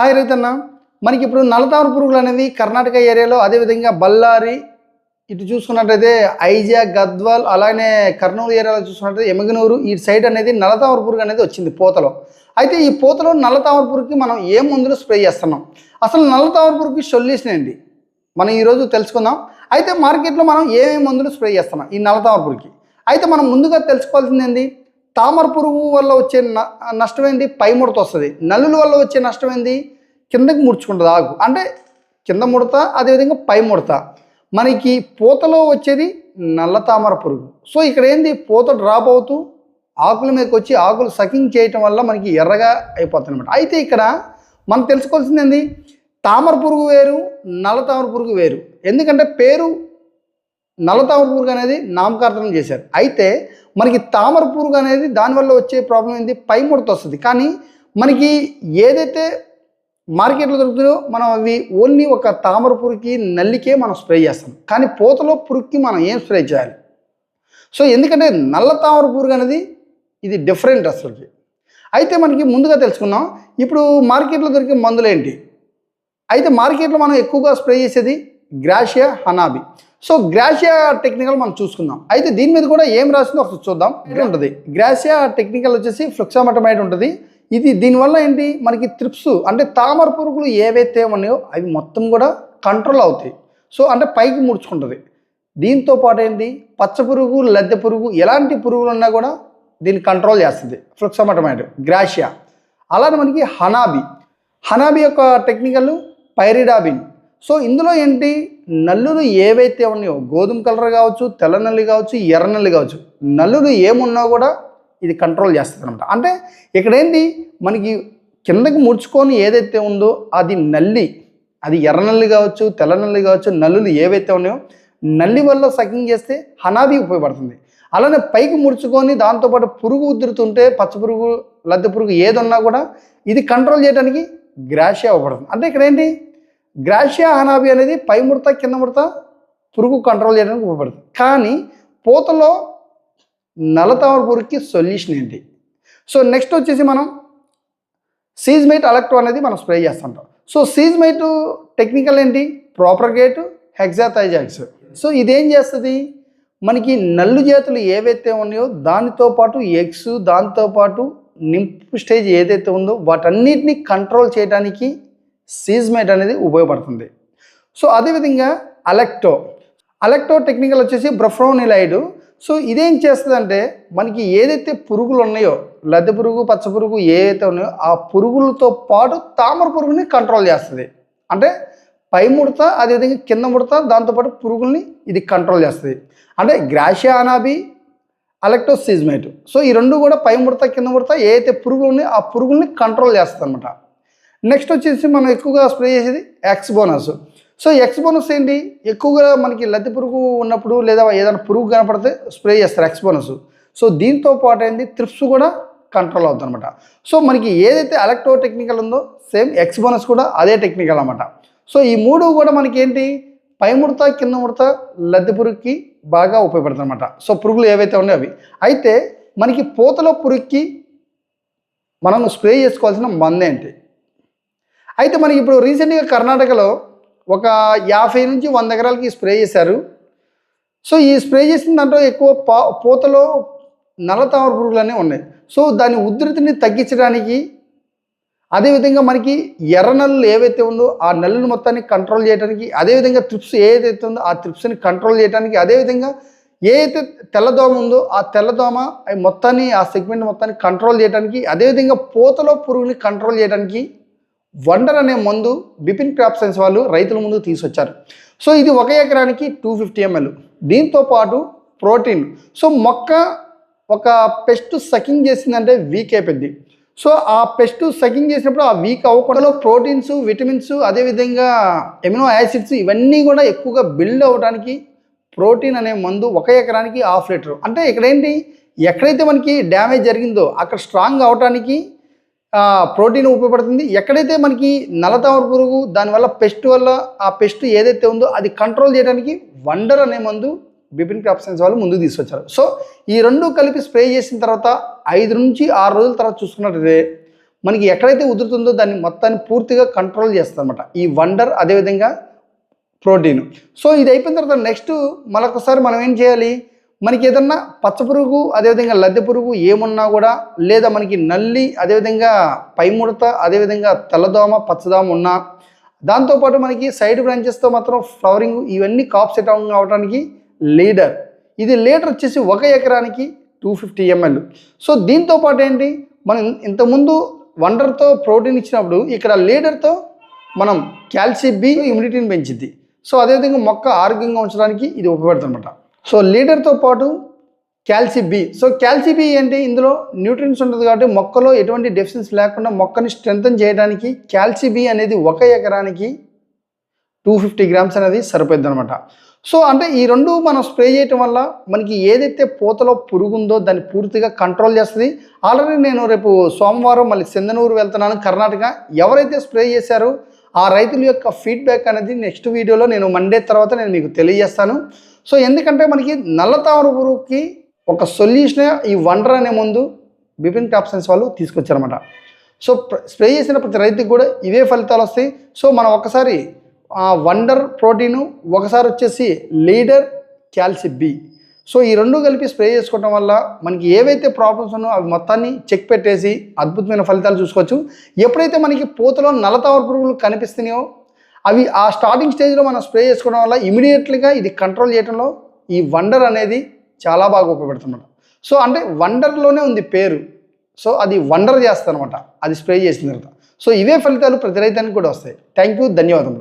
Hi రైతన్న. మనకి ఇప్పుడు నల్లతామర పురుగులు అనేది కర్ణాటక ఏరియాలో అదేవిధంగా బళ్ళారి ఇటు చూసుకున్నట్టయితే ఐజా గద్వాల్ అలానే కర్నూలు ఏరియాలో చూసుకున్నట్టయితే ఎమగనూరు ఈ సైడ్ అనేది నల్లతామర పురుగు అనేది వచ్చింది పూతలో. అయితే ఈ పూతలో నల్లతామర పురుగుకి మనం ఏ మందులు స్ప్రే చేస్తున్నాం? అసలు నల్లతామర పురుగుకి సొల్యూషన్ ఏంటి? మనం ఈరోజు తెలుసుకుందాం. అయితే మార్కెట్లో మనం ఏమేమి మందులు స్ప్రే చేస్తున్నాం ఈ నల్లతామర పురుగుకి? అయితే మనం ముందుగా తెలుసుకోవాల్సింది ఏంటి తామర పురుగు వల్ల వచ్చే న- నష్టం ఏంటి పై ముడత వస్తుంది. నల్లుల వల్ల వచ్చే నష్టం ఏంటి కిందకి ముడుచుకుంటుంది. ఆకు అంటే కింద ముడత అదేవిధంగా పై ముడత మనకి పూతలో వచ్చేది నల్ల తామర పురుగు సో ఇక్కడ ఏంది? పూత డ్రాప్ అవుతూ ఆకుల మీదకి వచ్చి ఆకులు సకింగ్ చేయటం వల్ల మనకి ఎర్రగా అయిపోతుంది అనమాట అయితే ఇక్కడ మనం తెలుసుకోవాల్సింది ఏంది? తామర పురుగు వేరు నల్ల తామర పురుగు వేరు. ఎందుకంటే పేరు నల్ల తామర పురుగు అనేది నామకరణం చేశారు. అయితే మనకి తామర పురుగు అనేది దానివల్ల వచ్చే ప్రాబ్లం ఏంటి పై ముడత వస్తుంది కానీ మనకి ఏదైతే మార్కెట్లో దొరుకుతుందో మనం అవి ఓన్లీ ఒక తామర పురుగుకి నల్లికే మనం స్ప్రే చేస్తాం. కానీ పూతలో పురుగుకి మనం ఏం స్ప్రే చేయాలి? సో ఎందుకంటే నల్ల తామర పురుగు అనేది ఇది డిఫరెంట్ అసలు. అయితే మనకి ముందుగా తెలుసుకుందాం. ఇప్పుడు మార్కెట్లో దొరికే మందులు ఏంటి అయితే మార్కెట్లో మనం ఎక్కువగా స్ప్రే చేసేది Gracia Hanabi. So Gracia technical మనం చూసుకుందాం. అయితే దీని మీద కూడా ఏం రాసిందో ఒకసారి చూద్దాం. ఇది ఉంటుంది. గ్రాసియా టెక్నికల్ వచ్చేసి ఫ్లెక్సామటమైడ్ ఉంటుంది. ఇది దీనివల్ల ఏంటి? మనకి త్రిప్స్ అంటే తామర పురుగులు ఏవైతే ఉన్నాయో అవి మొత్తం కూడా కంట్రోల్ అవుతాయి. సో అంటే పైకి ముడుచుకుంటుంది. దీంతో పాటు ఏంటి? పచ్చ పురుగు లద్దె పురుగు ఎలాంటి పురుగులు ఉన్నా కూడా దీన్ని కంట్రోల్ చేస్తుంది. ఫ్లెక్సామటమైడ్ గ్రాషియా అలానే మనకి హనాబి. హనాబి యొక్క టెక్నికల్ పైరిడాబిన్. సో ఇందులో ఏంటి? నల్లులు ఏవైతే ఉన్నాయో గోధుమ కలర్ కావచ్చు తెల్ల నల్లి కావచ్చు ఎర్ర నల్లి కావచ్చు నల్లులు ఏమున్నా కూడా ఇది కంట్రోల్ చేస్తుంది అనమాట అంటే ఇక్కడ ఏంటి మనకి కిందకి ముడుచుకొని ఏదైతే ఉందో అది నల్లి అది ఎర్ర నల్లి కావచ్చు తెల్ల నల్లి కావచ్చు నల్లులు ఏవైతే ఉన్నాయో నల్లి వల్ల సకింగ్ చేస్తే హనాది ఉపయోగపడుతుంది. అలానే పైకి ముడుచుకొని దాంతోపాటు పురుగు ఉదురుతుంటే పచ్చ పురుగు లద్దె పురుగు ఏదున్నా కూడా ఇది కంట్రోల్ చేయడానికి గ్రాషియా ఉపయోగపడుతుంది అంటే ఇక్కడ ఏంటి? గ్రాషియా హనాబి అనేది పై ముడత కింద ముడత పురుగు కంట్రోల్ చేయడానికి ఉపయోగపడుతుంది. కానీ పూతలో నలతామర పురుగుకి సొల్యూషన్ ఏంటి? సో నెక్స్ట్ వచ్చేసి మనం సీజ్మైట్ అలెక్టో అనేది మనం స్ప్రే చేస్తుంటాం. సో సీజ్మైట్ టెక్నికల్ ఏంటి? ప్రాపర్గేట్ హెగ్జాథైజాక్స్ సో ఇదేం చేస్తుంది? మనకి నల్లు జాతులు ఏవైతే ఉన్నాయో దానితో పాటు ఎగ్స్ దాంతోపాటు నింపు స్టేజ్ ఏదైతే ఉందో వాటన్నిటిని కంట్రోల్ చేయడానికి సీజ్మైట్ అనేది ఉపయోగపడుతుంది. సో అదేవిధంగా అలెక్టో. అలెక్టో టెక్నికల్ వచ్చేసి బ్రఫ్రోనిలైడ్. సో ఇదేం చేస్తుందంటే మనకి ఏదైతే పురుగులు ఉన్నాయో లద్దె పురుగు పచ్చ పురుగు ఏవైతే ఉన్నాయో ఆ పురుగులతో పాటు తామర పురుగుని కంట్రోల్ చేస్తుంది. అంటే పై ముడత అదేవిధంగా కింద ముడత దాంతోపాటు పురుగుల్ని ఇది కంట్రోల్ చేస్తుంది. అంటే గ్రాషియా అనాబి అలెక్టోసిజ్మైట్ సో ఈ రెండు కూడా పై ముడత కింద ముడత ఏదైతే పురుగులు ఉన్నాయో ఆ పురుగుల్ని కంట్రోల్ చేస్తుంది అనమాట నెక్స్ట్ వచ్చేసి మనం ఎక్కువగా స్ప్రే చేసేది X bonus so X bonus ఏంటి? ఎక్కువగా మనకి లద్దె పురుగు ఉన్నప్పుడు లేదా ఏదైనా పురుగు కనపడితే స్ప్రే చేస్తారు ఎక్స్ బోనస్ సో దీంతో పాటు ఏంటి? త్రిప్స్ కూడా కంట్రోల్ అవుతుంది అనమాట సో మనకి ఏదైతే ఎలక్ట్రో టెక్నికల్ ఉందో సేమ్ ఎక్స్ బోనస్ కూడా అదే టెక్నికల్ అనమాట సో ఈ మూడు కూడా మనకి ఏంటి? పై ముడత కింద ముడత లద్దె పురుగుకి బాగా ఉపయోగపడుతుంది అనమాట సో పురుగులు ఏవైతే ఉన్నాయో అవి. అయితే మనకి పూతలో పురుగుకి మనం స్ప్రే చేసుకోవాల్సిన మందేంటి అయితే మనకి ఇప్పుడు రీసెంట్గా కర్ణాటకలో ఒక యాభై నుంచి వంద ఎకరాలకి స్ప్రే చేశారు. సో ఈ స్ప్రే చేసిన దాంట్లో ఎక్కువ పా పూతలో నల్ల తామర పురుగులనే ఉన్నాయి. సో దాని ఉధృతిని తగ్గించడానికి అదేవిధంగా మనకి ఎర్ర నల్లులు ఏవైతే ఉందో ఆ నల్లులు మొత్తాన్ని కంట్రోల్ చేయడానికి అదేవిధంగా త్రిప్స్ ఏదైతే ఉందో ఆ త్రిప్స్ని కంట్రోల్ చేయడానికి అదేవిధంగా ఏదైతే తెల్లదోమ ఉందో ఆ తెల్లదోమ మొత్తాన్ని ఆ సెగ్మెంట్ మొత్తాన్ని కంట్రోల్ చేయడానికి అదేవిధంగా పూతలో పురుగుని కంట్రోల్ చేయడానికి వండర్ అనే మందు బిపిన్ క్రాప్ సైన్స్ వాళ్ళు రైతుల ముందు తీసుకొచ్చారు. సో ఇది ఒక ఎకరానికి టూ ఫిఫ్టీ ఎంఎల్ దీంతో పాటు ప్రోటీన్. సో మొక్క ఒక పెస్ట్ సకింగ్ చేసిందంటే వీక్ అయిపోద్ది సో ఆ పెస్ట్ సకింగ్ చేసినప్పుడు ఆ వీక్ అవ్వకుండా ప్రోటీన్స్ విటమిన్స్ అదేవిధంగా ఎమినో యాసిడ్స్ ఇవన్నీ కూడా ఎక్కువగా బిల్డ్ అవ్వడానికి ప్రోటీన్ అనే మందు ఒక ఎకరానికి హాఫ్ లీటర్. అంటే ఇక్కడ ఏంటి? ఎక్కడైతే మనకి డ్యామేజ్ జరిగిందో అక్కడ స్ట్రాంగ్ అవడానికి ప్రోటీన్ ఉపయోగపడుతుంది. ఎక్కడైతే మనకి నల్లతామర పురుగు దానివల్ల పెస్ట్ వల్ల ఆ పెస్ట్ ఏదైతే ఉందో అది కంట్రోల్ చేయడానికి వండర్ అనే మందు బిపిన్ క్రాప్ సైన్స్ వాళ్ళు ముందుకు తీసుకొచ్చారు. సో ఈ రెండు కలిపి స్ప్రే చేసిన తర్వాత ఐదు నుంచి ఆరు రోజుల తర్వాత చూసుకున్నట్లయితే మనకి ఎక్కడైతే ఉదురుతుందో దాన్ని మొత్తాన్ని పూర్తిగా కంట్రోల్ చేస్తుంది అనమాట ఈ వండర్ అదేవిధంగా ప్రోటీన్. సో ఇది అయిపోయిన తర్వాత నెక్స్ట్ మరొకసారి మనం ఏం చేయాలి? మనకి ఏదన్నా పచ్చ పురుగు అదేవిధంగా లద్దె పురుగు ఏమున్నా కూడా లేదా మనకి నల్లి అదేవిధంగా పైముడత అదేవిధంగా తెల్లదోమ పచ్చదోమ ఉన్నా దాంతోపాటు మనకి సైడ్ బ్రాంచెస్తో మాత్రం ఫ్లవరింగ్ ఇవన్నీ కాప్ సెట్ అవడానికి లీడర్. ఇది లీటర్ వచ్చేసి ఒక ఎకరానికి టూ ఫిఫ్టీ ఎంఎల్. సో దీంతో పాటు ఏంటి? మనం ఇంతకుముందు వండర్తో ప్రోటీన్ ఇచ్చినప్పుడు ఇక్కడ లీడర్తో మనం క్యాల్షియం బి ఇమ్యూనిటీని పెంచింది సో అదేవిధంగా మొక్క ఆరోగ్యంగా ఉంచడానికి ఇది ఉపయోగపడుతుంది అనమాట సో లీడర్తో పాటు calcium B. So calci B ఏంటి? ఇందులో న్యూట్రియన్స్ ఉంటుంది కాబట్టి మొక్కలో ఎటువంటి డెఫిషియన్స్ లేకుండా మొక్కని స్ట్రెంగ్తన్ చేయడానికి కాల్షియం బి అనేది ఒక ఎకరానికి టూ ఫిఫ్టీ గ్రామ్స్ అనేది సరిపోద్ది అనమాట సో అంటే ఈ రెండు మనం స్ప్రే చేయటం వల్ల మనకి ఏదైతే పూతలో పురుగు ఉందో దాన్ని పూర్తిగా కంట్రోల్ చేస్తుంది. ఆల్రెడీ నేను రేపు సోమవారం మళ్ళీ సింధనూరు వెళ్తున్నాను కర్ణాటక. ఎవరైతే స్ప్రే చేశారో ఆ రైతుల యొక్క ఫీడ్బ్యాక్ అనేది నెక్స్ట్ వీడియోలో నేను మండే తర్వాత నేను మీకు తెలియజేస్తాను. సో ఎందుకంటే మనకి నల్ల తామర పురుగుకి ఒక సొల్యూషన్ ఈ వండర్ అనే ముందు బిపిన్ టాప్సన్స్ వాళ్ళు తీసుకొచ్చారనమాట సో స్ప్రే చేసిన ప్రతి రైతుకి కూడా ఇవే ఫలితాలు వస్తాయి. సో మనం ఒకసారి ఆ వండర్ ప్రోటీను ఒకసారి వచ్చేసి లీడర్ క్యాల్సి బి. సో ఈ రెండు కలిపి స్ప్రే చేసుకోవడం వల్ల మనకి ఏవైతే ప్రాబ్లమ్స్ ఉన్నాయో అవి మొత్తాన్ని చెక్ పెట్టేసి అద్భుతమైన ఫలితాలు చూసుకోవచ్చు. ఎప్పుడైతే మనకి పూతలో నలతావర పురుగులు కనిపిస్తున్నాయో అవి ఆ స్టార్టింగ్ స్టేజ్లో మనం స్ప్రే చేసుకోవడం వల్ల ఇమీడియట్లీగా ఇది కంట్రోల్ చేయడంలో ఈ వండర్ అనేది చాలా బాగా ఉపయోగపడుతుందన్నమాట. సో అంటే వండర్లోనే ఉంది పేరు. సో అది వండర్ చేస్తుంది అనమాట అది స్ప్రే చేసిన తర్వాత. సో ఇవే ఫలితాలు ప్రతి రైతానికి కూడా వస్తాయి. థ్యాంక్ యూ ధన్యవాదములు.